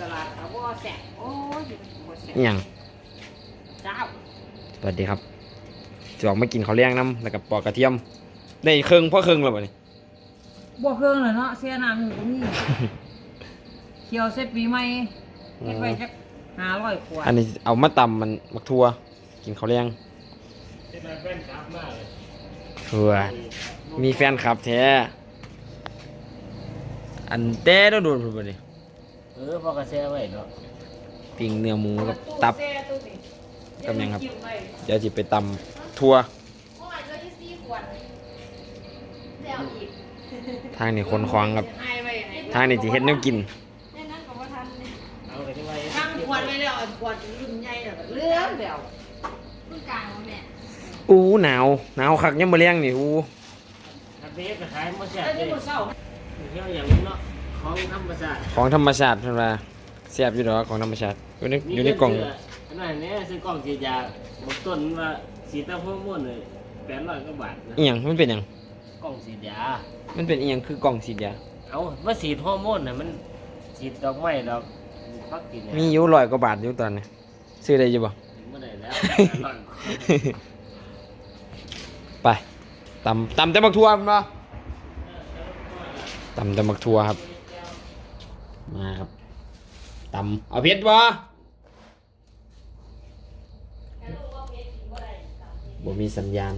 ตลาดเขาบ่แสบโอ้ยบ่แสบอหย่างเจ้าสวัสดีครับจะออกมากินข้าวเลี้ยงน้ำแล้วกับปอกกระเทียมได้เครื่องพ่อเครื่องแล้วบ่นี่บ่เครื่องเลยเนาะเสียน้ำอยู่ตรงนี้เคี่ยวเสร็จปีใหม่เฮ็ดไว้จัก500ขวดอันนี้เอามาตำมันมักทัวกินข้าวเลี้ยงเป็นแฟนคลับมากเลยทัวมีแฟนคลับแท้อันเต้ต้องโดนพุ่นบ่นี่ เออพอกระแสไว้เนาะปิ้งเนื้อหมูกับตับแซ่ตู้นี่กับหยังครับเดี๋วมันกินไว้เดี๋ยวสิไปตำทัวเมื่อวานก็ยี่สี่ขวดแล้วอีกทางนี้คนคลองครับให้ไว้ให้ทางนี้สิเฮ็ดแนวกินในนั้นก็ว่าทันเลยเอาไปที่ไว้ตั้งขวดไว้แล้วเอาขวดรุ่นใหญ่แล้วก็เลื่อนแล้วรุ่นกลางวะแม่อู้หนาวหนาวคักยังบ่เลี้ยงนี่อู้ถ้าเบสก็ขายมาแซ่บแล้วเลนี่ยมื้อเช้าเที่ยวอย่างนี้เนาะ ของธรรมชาติของธรรมชาติเพิ่นว่าแซ่บอยู่ดอกของธรรมชาติอยู่ในอยู่ในกล่องนั่นเนี่ยซื้อกล่องฉีดยาบอกต้นว่าฉีดตาโฮอร์โมนเลยแปดร้อยกว่าบาทนะอีหยังมันเป็นหยังกล่องฉีดยา มันเป็นอีหยังคือกล่องฉีดยาเอาว่าฉีดฮอร์โมนน่ะมันฉีดดอกไม้ดอกพักกินเนี่ยมีอยู่ร้อยกว่าบาทอยู่ตอนนี้ซื้อได้อยู่บ่ถึงเมื่อไหร่แล้วแปดร้อยกว่าไปตำตำแต่บักทัวมันบ่ตำแต่บักทัวครับ มาครับตำเอาเพชรบ่บ่มีสัญญาณ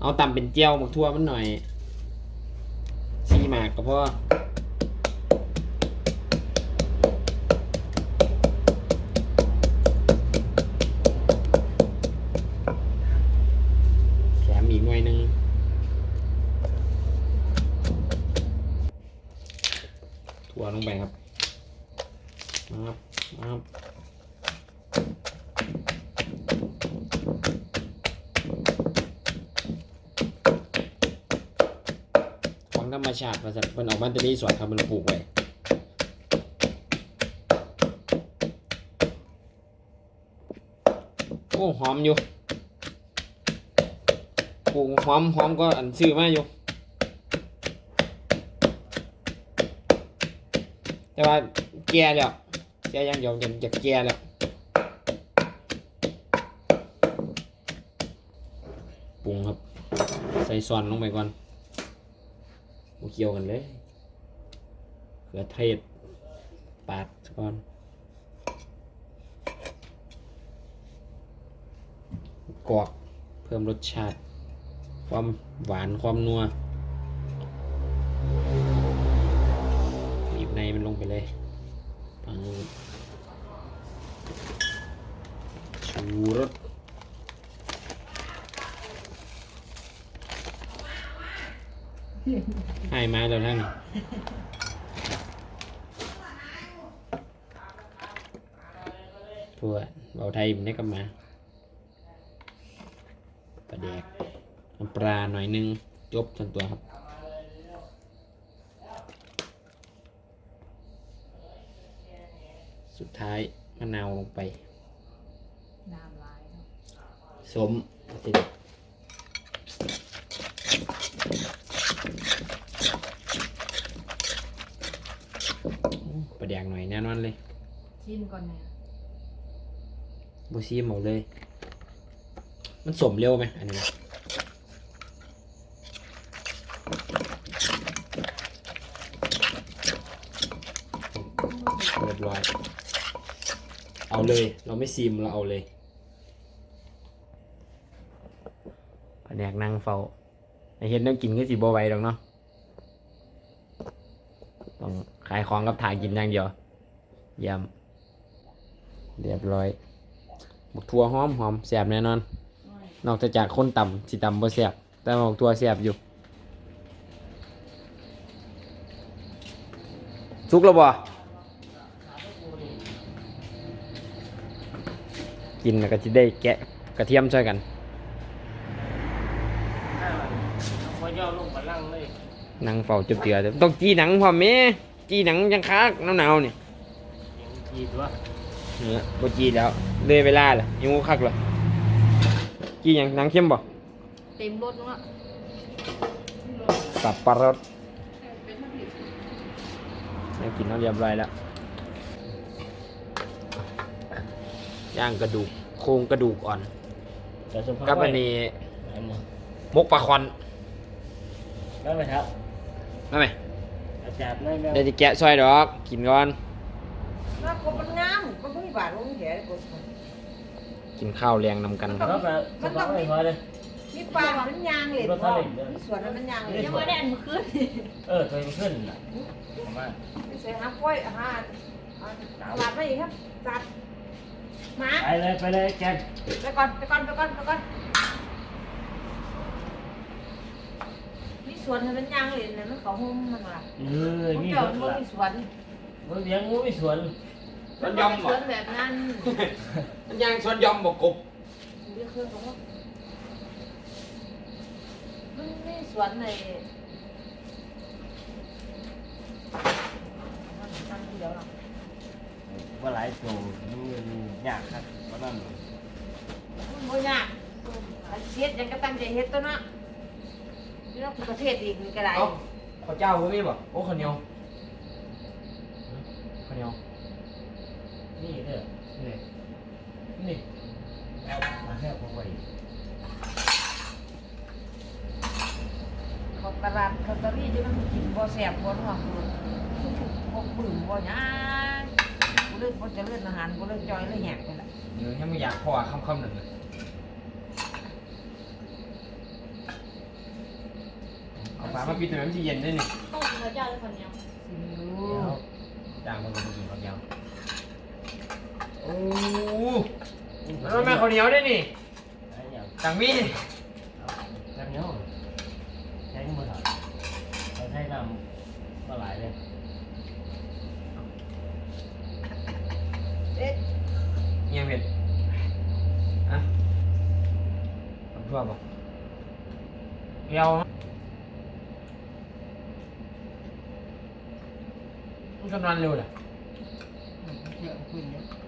เอาตำเป็นเจียวบักทัวมันหน่อยซีหมากก็พอแถมอีกหน่อยหนึงถั่วลงไปครับมาครับมาครับของธรรม ชาติมาสัตว์มันออกมาจะมีสวนครับมันปลูกไว้โอ้หอมอยู่ปลูกหอมหอมก็อันซื้อมาอยู่ แต่ว่าแก่แล้วแก่ยังยวจะจะแก่แล้วปรุงครับ ใส่ซอนลงไปก่อน เกี่ยวกันเลยเขือเทศปาดก่อนกรอกเพิ่มรสชาติ ความหวานความนัว พวกเบาไทยมันได้กลับมาปลาแดกปลาหน่อยนึงจบทั้งตัวครับสุดท้ายมะนาวลงไปสมติประแดงหน่อยแน่นอนเลย ชิมก่อนแม่ย บซีมเอาเลย มันสมเร็วไหมอันนี้เรียบร้อย เอาเลย เราไม่ซีมเราเอาเลยประแดกนั่งเฝ้าไอเห็นน้ำกินก็สิบไหวดอกเนาะต้องขายของกับถ่ายกินอย่างเดียวเยี่ยมเรียบร้อย บักทัวหอมหอมแสบแน่นอน นอกจากคนต่ำสิต่ำบ่แสบแต่บักทัวแสบอยู่สุกแล้วบ่กินแล้วก็จะได้แกะกระเทียมช่วยกันพอย่อลงบัลลังก์เลยนั่งเฝ้าจุบเตือเด้อต้องจีหนังพร้อมแม่จีหนังยังคักหนาวๆนี่ยังฉีดวะเนื้อบ่จีแล้ว เลยเวลาล่ะยังบ่คักเลยจีหยังหนังเข้มบ่เต็มรถเนาะสับปะรดยังกินน้ำเรียบร้อยแล้วย่างกระดูกโครงกระดูกอ่อนแต่สมภาพกับอันนี้อันนี้มกปลาคอนได้ไหมครับได้ไหมอาจารย์ได้ไหมเดี๋ยวจะแกะซอยดอก กินก่อนน่ากบมันงามมัน กบกินข้าวแรงนำกันครับก็แบบสมภาพไม่พอเลย มีปลามันยางเหล็กพ่อมีสวนมันยางเหล็กยังไม่ได้อันเมื่อคืนเออเคยขึ้นน่ะผมว่าใส่หาก้อยอาหารหลับไปอีกครับจัดมาไปเลยไปเลยแกนไปก่อนไปก่อนไปก่อนไปก่อนมีสวนมันยางเหล็กเนี่ยมันเขาหุ้มมันว่ะเออผมมีเจ้าหมมัดนละมีสวน มันเลี้ยงงูมีสวน มันไม่สวนแบบนั้นมันยังสวนยอมบกกบเรียกเครื่องเขาว่ามันไม่สวนในมันมันเดียวหรอกว่าหลายตัวมันยากครับเพราะนั่นมันบ่ยากอันเสียดยังก็ตั้งใจเฮ็ดตัวเนาะนี่เราคือประเทศอีกนี่ก็ได้เอ้าข้าวเจ้าก็มีบ่โอ้ข้าวเหนียวข้าวเหนียว นี่เด้อนี่นี่เอามาให้ผมไว้เขาตลาดเขาตะลี่จะมันกินบ่แซ่บบ่นัวคือบ่ปลื้มบ่หยังกูเลยบ่เจริญอาหารกูเลยจอยเลยแหกไปละเดี๋ยวให้มึงอยากพอคำคำหนึ่งเลยเอาฝามาปิดหน่อยมันจะเย็นได้นี่ต้องกินข้าวเจ้าเลยคนเดียวสิอยู่เดี๋ยวจางมันก็กินข้าวเหนียว อ้แล้วแม่ข้าวเหนียวได้นี่ไอ้อย่างต่างมีกันเนาะใช้มือถอดเราใช้น้ำก็หลายเลยเอ๊ะเงียบเผ็ดอะทำชั่วป่ะเดียวมันกำลังเร็วเลยเดี๋ยวขึ้นเดี๋ยว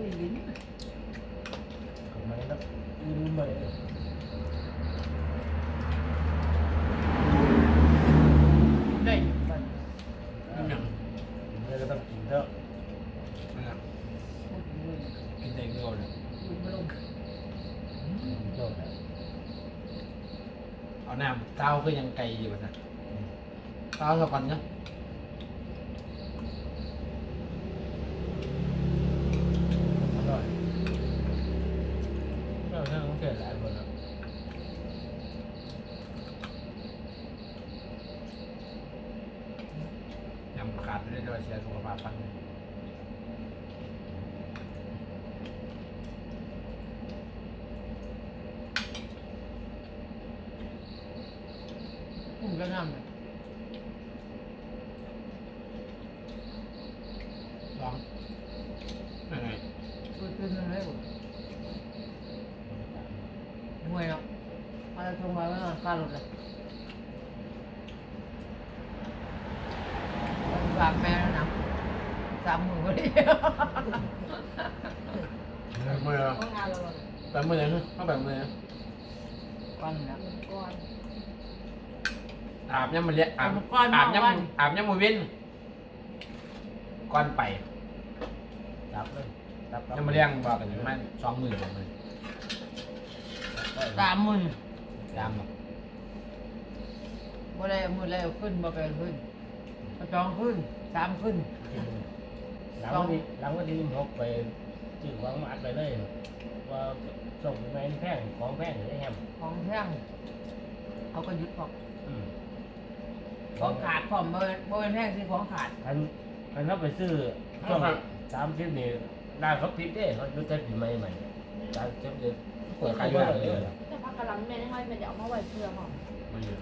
เอาน้ำเต้าก็ยังไกลอยู่นะเต้าสักวันเนาะ อร่อยเราเรื่องของเกิดหลายคนแล้ว ยำขาดไปเรื่อยๆเสียสุขภาพปัน嗯ผมก็งามเลย ลองยังไง พูดขึ้นมาเลยผมมวยเนาะอะไรต รงมาว่าการหลุดเลยฝากแม่แล้วนะสามหมื่นก็ได้แบบมือต้องงานเราแบบมือยังต้องแบบมือก่อนนะก่อนอาบยังมันเลี้ยอาบก่อนอาบยังวันอาบยังมือเว้นก่อนไปรับเลยรับยังมาเลี้ยงบอกกันอยู่มันสองหมื่นสองหมื่นสามหมื่นยามแบบ บ่ได้มือแล้วขึ้นบ่ไปขึ้นก็จองขึ้นสามขึ้น หลังวันนี้หลังวันที่หกไปจืดวางมัดไปเลย ว่าส่งไปในแพงของแพงหรือแฮมของแท่งเขาก็ยึดของอืมของขาดของบ่บ่เป็นแท่งสิของขาดคันคันเขาไปซื้อช่วงสามสิบนี่ได้เขาปิดเด้เขาดูแต่ปีใหม่ใหม่สามสิบเดือนเปิดขายอยู่หลังเลย แต่พักกำลังแม่ได้ไหมเป็นเดี๋ยวเอามาไว้เพื่อหมอมาอยู่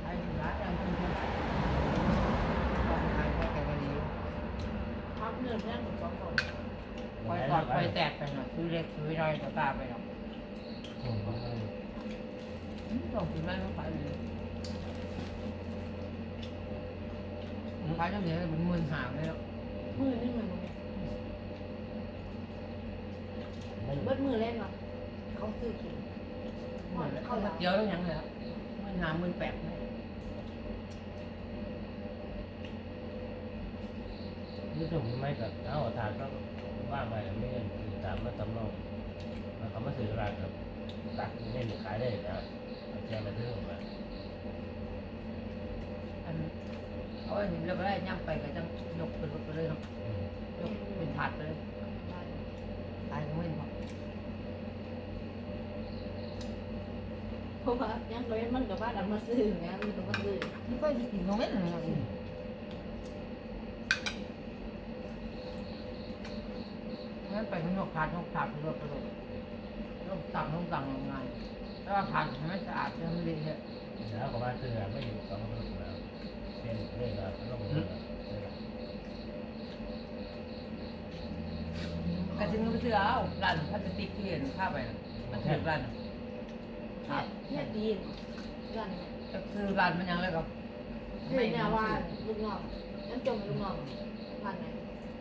ไอ้ร้านยังคงต้องขายก็แต่วันนี้พักเงินแค่สองคนคอยกอดคอยแตกไปหน่อยซื้อเล็กซื้อน้อยก็ตาไปหน่อยต้องกินไม่ต้องขายเลยขายจังเดียวมันมึนหามเลยเนาะมือนี่มันเบิดมือเล่นวะเขาซื้อกินมึนเขาเดียวแล้วยังเลยครับมึนหามมึนแปดเลย นี่ถึงไม่กับเอาทานก็ว่างไปไม่เงินคือตามมาตำนองแล้วเขามาซื้อร้านกับตักเล่นขายได้นะแจกมาซื้อมาอันเอาไว้เห็นแล้วก็ได้ย่ำไปก็จังยกเป็นรถไปเลยเนาะยกเป็นถาดไปเลยตายก็ไม่พอเพราะว่ายังเล่นมันกับบ้านเรามาซื้อไงมันต้องมาซื้อนี่ก็จะกินตรงนี้เลย นะงั้นไปข้างนอกทานนอกถาดไปรถไปรถต้องสั่งต้องสั่งโรงงานแล้วทานให้มันสะอาดให้มันดีเนี่ยแล้วก็มาซื้อไม่อยู่สองคนแล้วเป็นเรื่องแล้วก็ต้องกระชิงก็ไปซื้อเอาร้านพลาสติกที่เห็นข้าไปนะมันถือร้านเนี่ยเนี่ยดีกันจะซื้อร้านมันยังแล้วก็ซื้อเนี่ยว่าลูกน้องนั่นจมลูกน้องพันไหน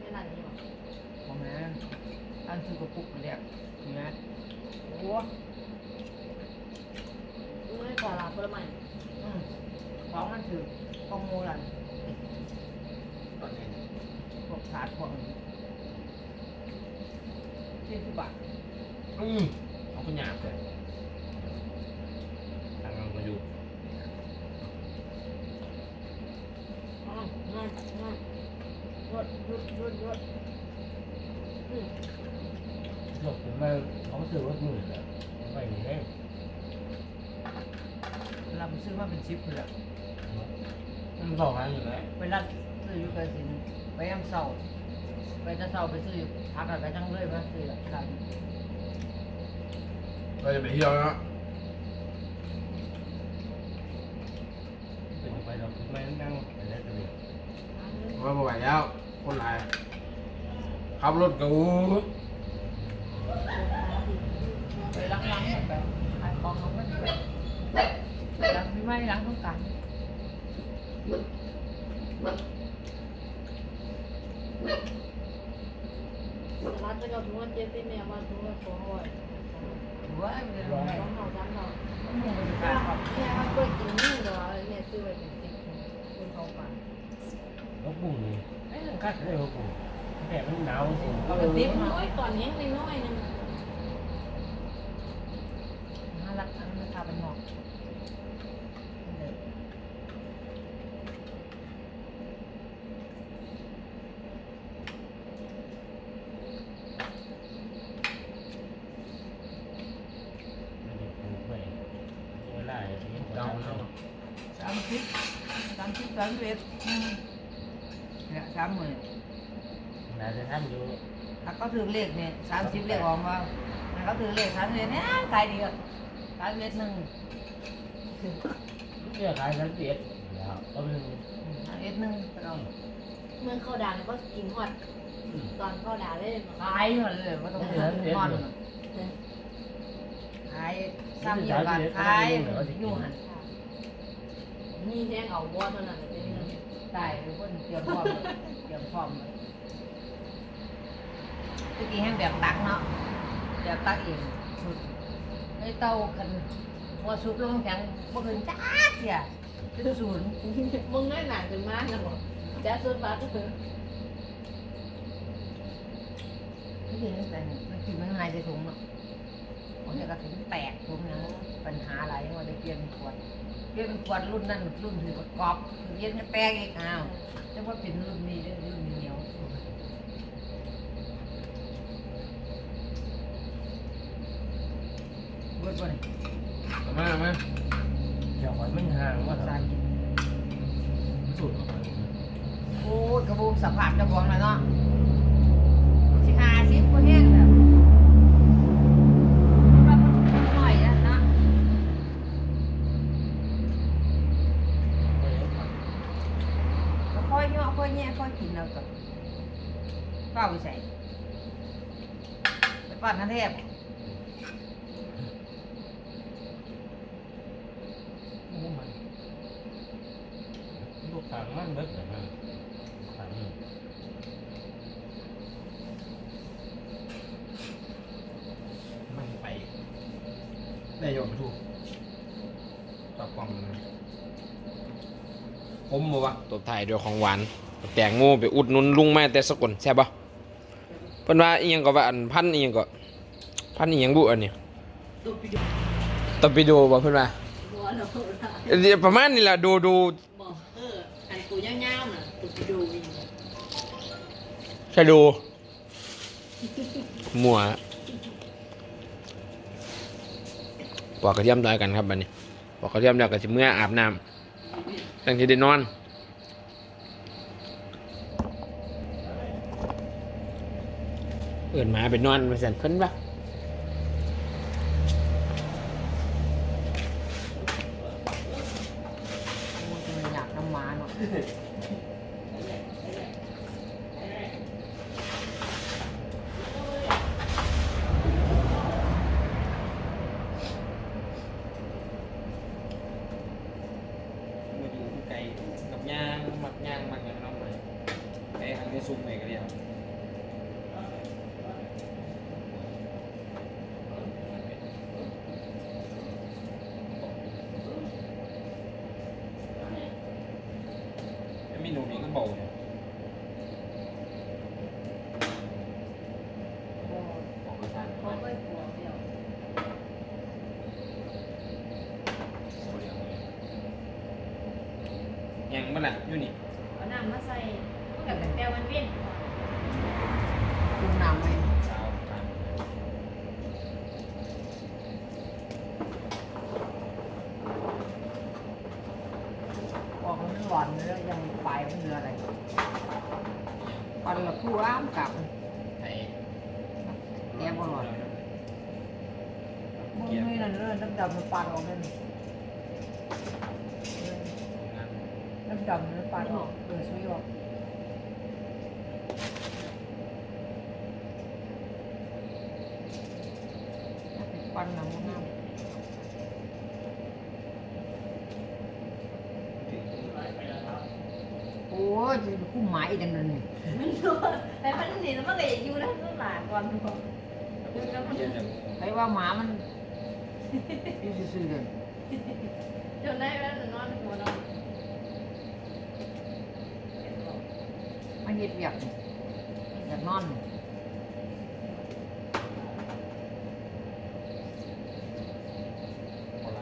ไม่นั่นนี่หรอผมนะ ร้านซื้อกระปุกเรียกนี่นะโอ้ไม่ขอลาผลไม้อืมของมันถือของมูลันพวกถาดพวกนี้ที่สิบบาทอืมเอาก็หยาบเลยทางเรามาอยู่ อ๋อนั่นนั่นรถรถรถรถอืม หลบถึงมาเขาซื้อรถมือแล้วไม่มีให้เราไปซื้อมาเป็นชิปเลยอะมันบอกอะไรอยู่แล้วไปรัดซื้ออยู่กับสินไปยามเสาไปจะเสาไปซื้ออยู่พักอะไรจังเลยมาซื้อร้านเราจะไปเที่ยวนะเป็นไปเราไม่นั่งไปแล้วจะมีว่าไม่ไหวแล้ว คนหลายขับรถกูไปล้างล้างไปขายของเขาไม่ไปล้างไม่ไหม่ล้างต้องการ สลัดจะกับนวดเจ็บที่แม่ว่าตัวสองร้อย หัวไอ้เรื่อง ส อะไร องเท่าสามเท่า มึงไป แม่ ขายของ แม่มันเปิดกินนี่เหรอแม่ซื้อไว้เป็นสิบ คนเขาฟังรถบุ้งนี่ไอ้เรื่องคัดเลยรถบุ้งแต่มันหนาวสิเอาไปติ๊บน้อยตอนนี้ไม่น้อยนึงน่ารักทั้งราคาเป็นหมอก ไม่ได้ปลูกไปเวลาเลี้ยง เดา เจ้า เนาะ สามสิบสามสิบสามสิบเอ็ดเนี่ยสามหมื่น น่าจะท่านอยู่ ถ้า เขาถือเลขเนี่ยสามสิบเลขออกมาถ้าเขาถือเลขสามสิบเอ็ดเนี่ยขายดีอะสามสิบเอ็ดหนึ่งเพื่อขายสันเจ็ดแล้วก็เป็นสามสิบเอ็ดหนึ่งก็ต้องเมื่อเข้าด่านก็กินฮอดตอนเข้าด่านเลยขายหมดเลยว่าต้องเดือนนอนขายซ้ำเดียวกันขายอยู่หันมีแห้งเอาวัวเท่านั้นเลยนี่ได้ทุกคนเตรียมพร้อมเลยเตรียมพร้อมเลย เมื่อกี้ให้แบบตักเนาะแบบตักเองสุดไอ้เต้ากันหัวซุปลงแข็งบ่เกินจ้าเสียเป็นศูนย์มึงได้หนักถึงมากนะบอกจะสุดฟ้าก็คือไม่เห็นแต่มันกินมันหายใจถุงเนาะผมจะกระถุงแตกถุงยังปัญหาอะไรว่าได้เปลี่ยนเป็นขวดเปลี่ยนเป็นขวดรุ่นนั้นรุ่นถือกรอบถือเย็นก็แตกอีกอ้าวจะว่าเป็นรุ่นนี้ได้รุ่นนี้เหนียว บ่นี่เอมาเอามาเดี๋ยวหอยมันห่างว่าว่าสั่นสุดโอ้ยกระบุกสัมผัสเจะบวมแล้วเนาะสิหาสิบคนแห้งแบบรับมันหน่อยนนะค่อยเนาะค่อยแยค่อยกินแล้วก็เฝ้าไปใส่ไปปัดน้ำเทพางมันเบิดแต่มันทางนี้ไม่ไปได้ยอมถูกจับกล่องเลยผมบ่วะตบท้ายด้วยของหวาน แต่งโมไปอุดหนุนลุงแมาแต่สกุลแซ่บปะเพิ่นว่าอีหยังก็ว่าอันพันอีหยังก็ พันอีหยังบุอันนี้ตบไปดูบ่เพิ่นว่าประมาณนี้ล่ะดูดู ใช่ดูมั่วปอกกระเทียมต่อยกันครับบัดนี้ปอกกระเทียมแล้วก็สิเมื่ออาบน้ำตั้งที่ได้นอนเอินหมาไปนอนมาสั่นเพิ่นปะอยากน้ำมาเนาะ มาอยู่ไก่กับย่างหมักย่างหมักอย่างน้องไปไปทางนี้ซุ่มไปก็เดียวมีหนูนี่ก็เบาเนี่ยของกระชัน เขาไปผัวเดียว ยังบ้านล่ะอยู่นี่เอาน้ำมาใส่กับแก้วมันเวียนจุ่มน้ำไว้เช้าทานออกมันหวานแล้วยังปลายมันเรืออะไรปันละคู่อ้ามกลับไอ้แกบ่หลอดมึงนี่นั่นเรื่องน้ำดำมันปันออกนั่นน้ำดำมันปันออกเออช่วยออกปันน้ำน้ำโอ้ยจะคู่หมายอีกอันนึงนี่มันรู้แต่มันนี่มันก็อยู่นะมันหลานก่อนบอกอยู่แล้วมันเย็นจังใครว่าหมามันอยู่ซื่อๆเลยจนได้แล้วนอนหัวนอน มันเฮ็ดเวียกนี่อยากนอนนี่อะไร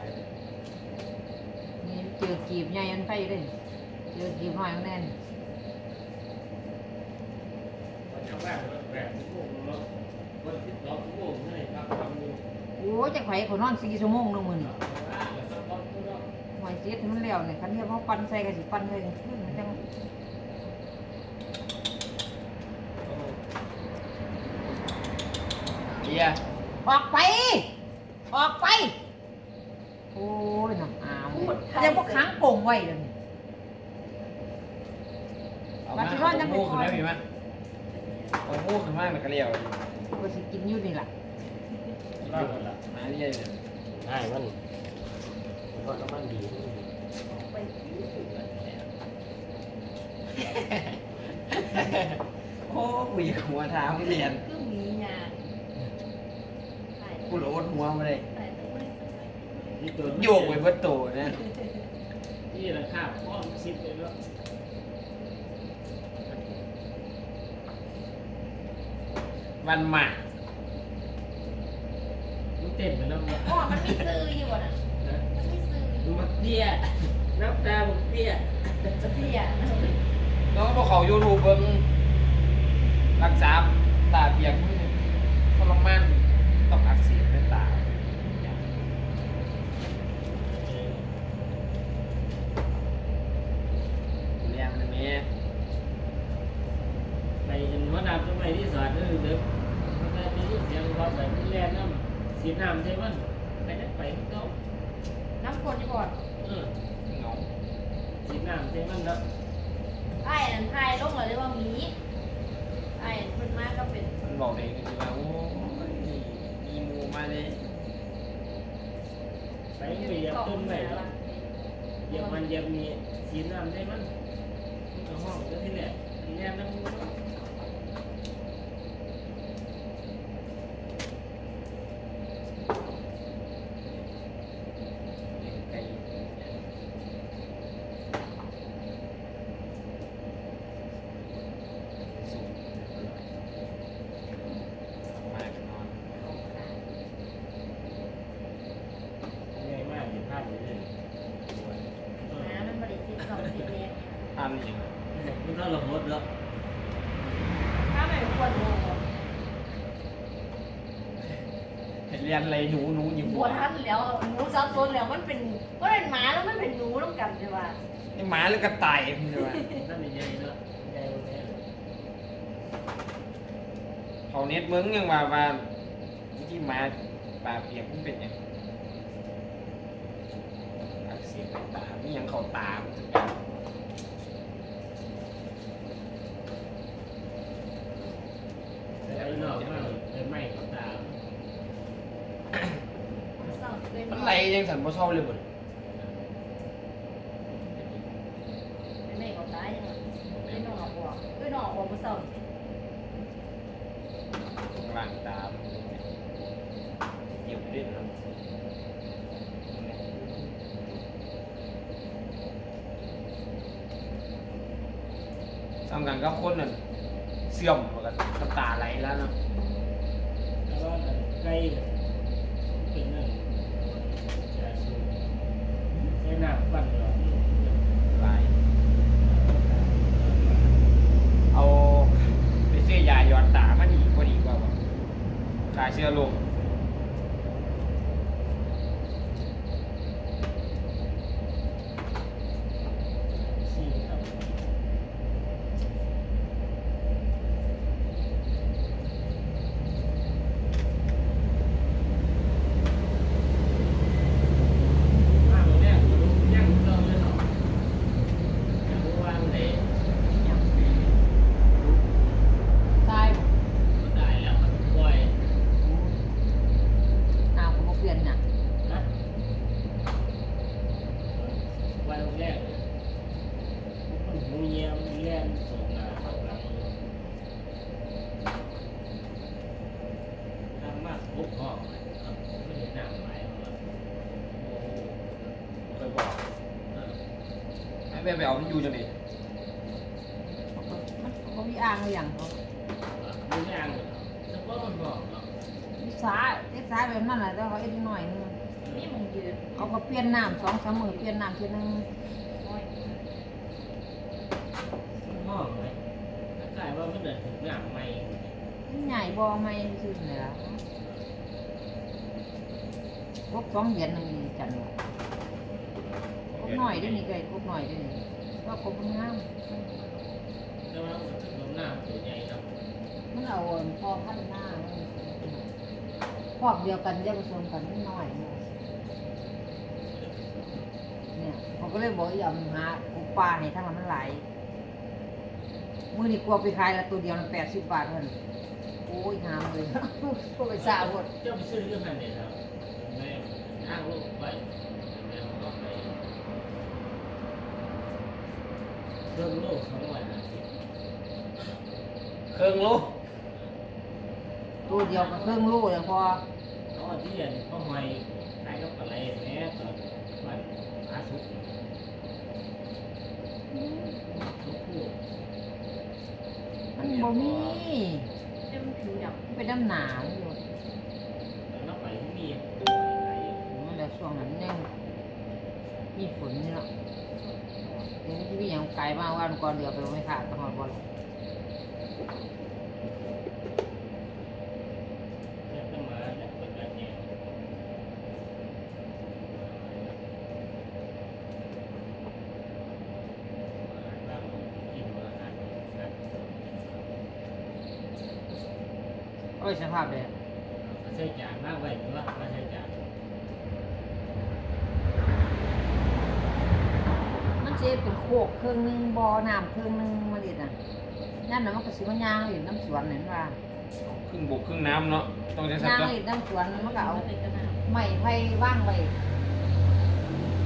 นี่เจอกีบใหญ่อันไฟเลยเจอกีบน้อยแน่นโอ้จะไข่ขานอนสี่ชั่วโมงนึงมึงสักพักก็หอยเจ็ดมันแล้วเนี่ยคันเที่เขาปั่นใส่ก็สิปั่นใส่ขึ้นมันจัง เบียร์ออกไป ออกไป โอ้ยน้ำอามยังพวกค้างโกงไว้เลยนี่เอามามาสิเอาว่าจะหไปมูขอขึ้นได้มีมั้ยเอาหมูขึ้นมามันก็เลี้ยวก็สิกินอยู่นี่ล่ะล่ากันละมาเรียเนี่ยใช่มันก็น้ำมันดีไปโอ้กูอยากหัวเท้าไม่เรียน คือมีงานใส่ กูโหลดหัวมาเลยใส่ตัวไม่นี่ตัวโยกไปเบิดโตนะนี่ราคาพ่อสิบเลยแล้ววันหมามันเต้นไปแล้วอ๋อมันมีซื้ออยู่อะนะมันมีซื้ออยู่ดูมันเตี้ยน้ำตาบุกเตี้ยเที่ยน้องพวกเขายูทูบเบิ้งรักษาตาเปียกมือทรมาน ต้องอักเสบในตาเรียงนะเมย์ไปจนว่าน้ำตรงไหนที่สอดก็คือเด็กมันได้มีเสียงว่าแบบแล่น้ำสีน้ำใช่มันไปได้ไปก็น้ำคนดีกว่องา สีน้ำใช่มันแล้ว เไอ้นั่นทายลงเลยเรียกว่าหมีไอ้เพิ่นมาก็เป็น มันบอกเองก็คือว่าโอ้ยมีหมูมาเลย ไปไปเหยียบต้นไปแล้วเหยียบมันเหยียบมีสีน้ำได้มันก็ห้องก็ที่แหละที่แรกนั่ง ไก่สุกมากันนอน ง่ายมากอยู่ภาพนี้เลย น้ำมันบริสุทธิ์สองสิบเมตร ทำอย่างไร มันถ้าเราหดแล้ว ถ้าไม่ควรโง่ เรียนอะไรหนูหนูอยู่บัวทันแล้วหนูซับซ้อนแล้วมันเป็นก็เป็นหมาแล้วมันเป็นหนูต้องกันใช่ป่ะนี่หมาหรือกระต่ายมันจะว่านั่นใหญ่เนาะใหญ่แน่เขาเน็ตมึงยังว่าว่าที่หมาปลาเปียกมันเป็นหยังอักเสียงตาไม่ยังเขาตามนสักอย่างไอ้นอกมากเลยไม่ก็ตาม เศร้าเลย มันไหลยั งสันบ่เศร้าเลยบ่ไม่ก็ตายยังไงไม่นอกบอกไม่นอกบอกมันเศร้ากลางตามเกี่ยวเล่นนะทำกันกับคนนั่นเสื่อมแล้วก็น้ำตาไหลแล้วเนาะ แล้วก็ใกล้เป็นนั่นจะสูงใช้น้ำปั่นหรอ ไหลเอาไปซื้อยาหยอดตามันอีกพอดีกว่าบ่ขายเสื้อโลก สี่ครับ มากเลยเนี่ยรู้ยังเราเลยเนาะอยากรู้ว่ามันไหน ตาย มันได้แล้วมันบ่อย หาผมมาเปลี่ยนน่ะ นะ วันแรกมันหูเยี่ยมเล่นส่งมาส่งหลังทำมากปุ๊บออกไม่เห็นหน้าหมายว่าโอ้เคยบอกให้ไปไปเอามันอยู่จังด๋มันเขามีอ่างหรือยังเขาำสองสามมือเปลี่ยนน้ำทีนึงห้องไหมถ้าใครว่ามันเดินถึงหน้าไม่มันใหญ่บ่ไม่ซื่อเลยล่ะพบสองเหรียญนึงนี่จันว่าพบหน่อยได้นี่ไก่พบหน่อยได้นี่ว่าพบมันงามแต่ว่ามันถึงหน้าตัวใหญ่เนาะมันเอาพอพันหน้าครอบเดียวกันจะผสมกันนิดหน่อยเนี่ยเนี่ยเขา ก็เลยบอกอย่าหาอุปลาให้ทั้งนั้นมันไหลายมือนี่กลัวไปขายละตัวเดียวแปดสิบบาทเท่านั้นโอ้ยงามเลยก็ไปสาหมดเจ้าไปซื้อเรื่องพันเนี่ยครับแม่อ้างลูกไปแม่ก็ไปเพิ่มโลกสองร้อยห้าสิบเครื่องโลตัวเดียวก็เครื่องลูกเลยพอเขาว่าที่เรียนเขาหอยขายกับอะไรแม่ตอนวันอาสุกทุกคู่ มัน บ่มีเต็มผิวดำมันเป็นน้ำหนาวอยู่แล้วไปที่มีขายมันแล้วช่วงนั้นยังมีฝนนี่เนาะเดี๋ยวที่พี่ยังไกลมากวันก่อนเดียวไปไม่ขาดตลอดวัน แล้วก็มาแล้วก็จะเนี่ยกินมาอาหาร โอ้ยสภาพเลย ใช้จานมากไว้หรือว่าไม่ใช้จาน มัน เจ๊เป็นโคกเครื่อง นึงบ่อน้ำเครื่องนึงมาดิน่ะนั่นน่ะมันก็สิมันย่างหลินน้ำสวนเห็นว่าครึ่งบกครึ่งน้ำเนาะต้องใช้สักย่างตัวหลินน้ำสวนมันก็เอาเป็นกระนาไม้ไผ่ว่างไว้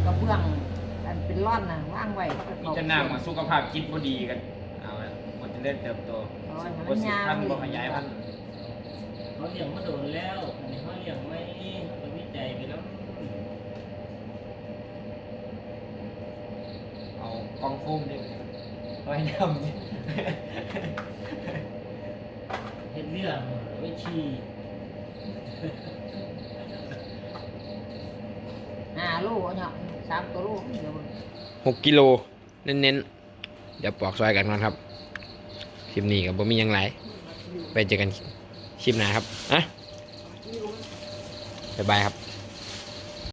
กระเบื้องอันเป็นร่อนน่ะว่างไว้มีจะน้ำกับสุขภาพจิตบ่ดีกันเอาละบ่จะได้เติบโตเอาไว้ให้บ่มันสิย่างพันธุ์บ่ขยายพันธุ์เขาเลี้ยงมาโดนแล้วอันนี้เขาเลี้ยงไม่เขาก็วิจัยไปแล้วเอากองโฟมดิ ไว้ดำนี่เห็ดเรื่องไว้ชีอ่าลูกเอาเนาะสามตัวลูกเดี๋ยวหกกิโลเน้นๆ เดี๋ยวปอกซอยกันก่อนครับ คลิปนี้กับบ่มีหยังไรไปเจอกันคลิปหน้าครับอะบ๊ายบายครับ